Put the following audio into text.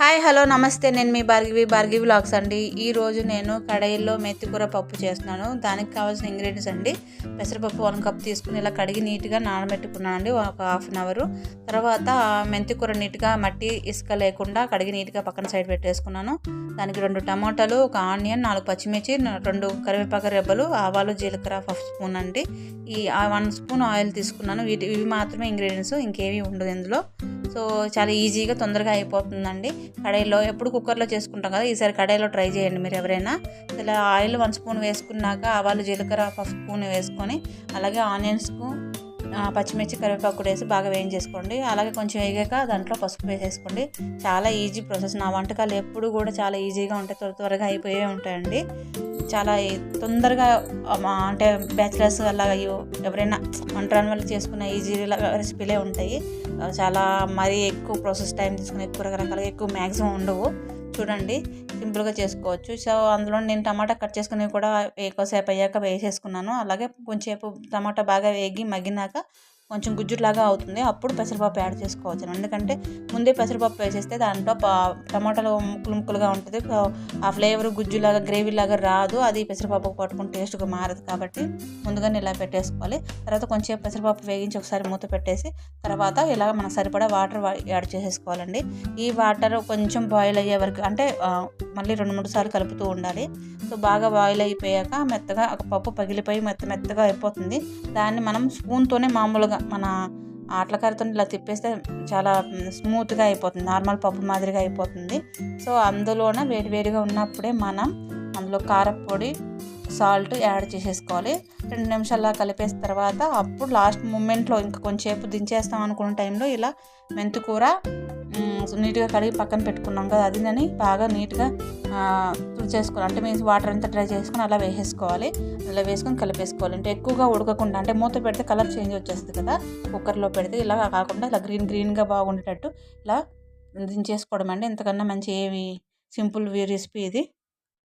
Hi hello నమస్తే. నేను మీ Bhargavi Bhargavi vlogs అండి. ఈరోజు నేను కడాయిల్లో మెత్తికూర పప్పు చేస్తున్నాను. దానికి కావాల్సిన ఇంగ్రీడియంట్స్ అండి. పెసరపప్పు వన్ కప్ తీసుకుని ఇలా కడిగి నీట్గా నానబెట్టుకున్నాను అండి ఒక హాఫ్ అన్ అవర్. తర్వాత మెంతికూర నీట్గా మట్టి ఇసుక లేకుండా కడిగి నీట్గా పక్కన సైడ్ పెట్టేసుకున్నాను. దానికి రెండు టమాటాలు ఒక ఆనియన్ నాలుగు పచ్చిమిర్చి రెండు కరివేపాకు రెబ్బలు ఆవాలు జీలకర్ర హాఫ్ స్పూన్ అండి. ఈ వన్ స్పూన్ ఆయిల్ తీసుకున్నాను. వీటి ఇవి మాత్రమే ఇంగ్రీడియంట్స్. ఇంకేమీ ఉండదు ఇందులో. సో చాలా ఈజీగా తొందరగా అయిపోతుందండి. కడాయిలో ఎప్పుడు కుక్కర్లో చేసుకుంటాం కదా ఈసారి కడాయిలో ట్రై చేయండి మీరు ఎవరైనా. ఇలా ఆయిల్ వన్ స్పూన్ వేసుకున్నాక ఆవాలు జీలకర్ర హాఫ్ స్పూన్ వేసుకొని అలాగే ఆనియన్స్కు పచ్చిమిర్చి కరివేపాకు కూడా వేసి బాగా వేయించేసుకోండి. అలాగే కొంచెం వేగాక దాంట్లో పసుపు వేసేసుకోండి. చాలా ఈజీ ప్రాసెస్. నా వంటకాలు ఎప్పుడు కూడా చాలా ఈజీగా ఉంటాయి. త్వర త్వరగా అయిపోయే ఉంటాయండి. చాలా తొందరగా అంటే బ్యాచిలర్స్ అలా అయ్యో ఎవరైనా వంట రాని వాళ్ళు చేసుకునే ఈజీ రెసిపీలే ఉంటాయి. చాలా మరీ ఎక్కువ ప్రాసెస్ టైం తీసుకుని ఎక్కువ రకరకాలుగా ఎక్కువ మ్యాక్సిమం ఉండవు. చూడండి. సింపుల్గా చేసుకోవచ్చు. సో అందులో నేను టమాటా కట్ చేసుకుని కూడా ఎక్కువసేపు అయ్యాక వేసేసుకున్నాను. అలాగే కొంచెంసేపు టమాటా బాగా వేగి మగ్గినాక కొంచెం గుజ్జులాగా అవుతుంది. అప్పుడు పెసరపప్పు యాడ్ చేసుకోవచ్చు ఎందుకంటే ముందే పెసరపప్పు వేసేస్తే దాంట్లో టమాటాలు ముక్కలు ముక్కలుగా ఉంటుంది. ఆ ఫ్లేవర్ గుజ్జులాగా గ్రేవీ లాగా రాదు. అది పెసరపప్పు పట్టుకుని టేస్ట్గా మారదు కాబట్టి ముందుగానే ఇలా పెట్టేసుకోవాలి. తర్వాత కొంచెం పెసరపప్పు వేగించి ఒకసారి మూత పెట్టేసి తర్వాత ఇలా మనకు సరిపడా వాటర్ యాడ్ చేసేసుకోవాలండి. ఈ వాటర్ కొంచెం బాయిల్ అయ్యే వరకు అంటే మళ్ళీ రెండు మూడు సార్లు కలుపుతూ ఉండాలి. సో బాగా బాయిల్ అయిపోయాక మెత్తగా ఒక పప్పు పగిలిపోయి మెత్త మెత్తగా అయిపోతుంది. దాన్ని మనం స్పూన్తోనే మామూలుగా మన ఆటలకరతో ఇలా తిప్పేస్తే చాలా స్మూత్గా అయిపోతుంది. నార్మల్ పప్పు మాదిరిగా అయిపోతుంది. సో అందులోన వేడివేడిగా ఉన్నప్పుడే మనం అందులో కారపొడి సాల్ట్ యాడ్ చేసేసుకోవాలి. రెండు నిమిషాల కలిపేసిన తర్వాత అప్పుడు లాస్ట్ మూమెంట్లో ఇంకా కొంచెంసేపు దించేస్తాం అనుకున్న టైంలో ఇలా మెంతికూర నీట్గా కడిగి పక్కన పెట్టుకున్నాం కదా అది నేను బాగా నీట్గా తుడిచేసుకోవాలి అంటే మీన్స్ వాటర్ అంతా డ్రై చేసుకొని అలా వేసేసుకోవాలి. అలా వేసుకొని కలిపేసుకోవాలి. అంటే ఎక్కువగా ఉడకకుండా అంటే మూత పెడితే కలర్ చేంజ్ వచ్చేస్తుంది కదా. కుక్కర్లో పెడితే ఇలా కాకుండా ఇలా గ్రీన్ గ్రీన్గా బాగుండేటట్టు ఇలా దించేసుకోవడం అండి. ఇంతకన్నా మంచి ఏమి సింపుల్ రెసిపీ ఇది.